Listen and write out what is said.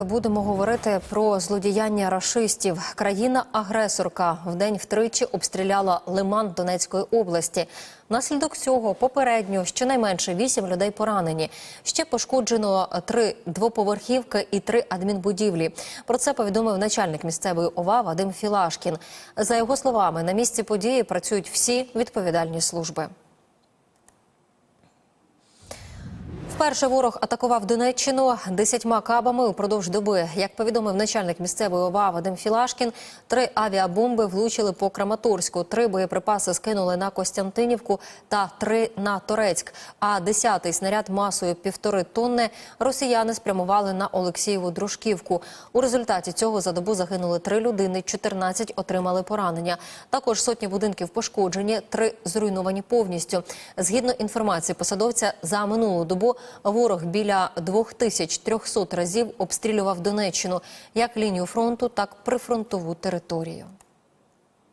Будемо говорити про злодіяння рашистів. Країна-агресорка вдень втричі обстріляла лиман Донецької області. Внаслідок цього попередньо щонайменше вісім людей поранені. Ще пошкоджено три двоповерхівки і три адмінбудівлі. Про це повідомив начальник місцевої ОВА Вадим Філашкін. За його словами, на місці події працюють всі відповідальні служби. Вперше ворог атакував Донеччину десятьма кабами упродовж доби. Як повідомив начальник місцевої ОВА Вадим Філашкін, три авіабомби влучили по Краматорську, три боєприпаси скинули на Костянтинівку та три на Торецьк. А десятий снаряд масою півтори тонни росіяни спрямували на Олексієву Дружківку. У результаті цього за добу загинули три людини, 14 отримали поранення. Також сотні будинків пошкоджені, три зруйновані повністю. Згідно інформації посадовця, за минулу добу ворог біля 2300 разів обстрілював Донеччину як лінію фронту, так і прифронтову територію.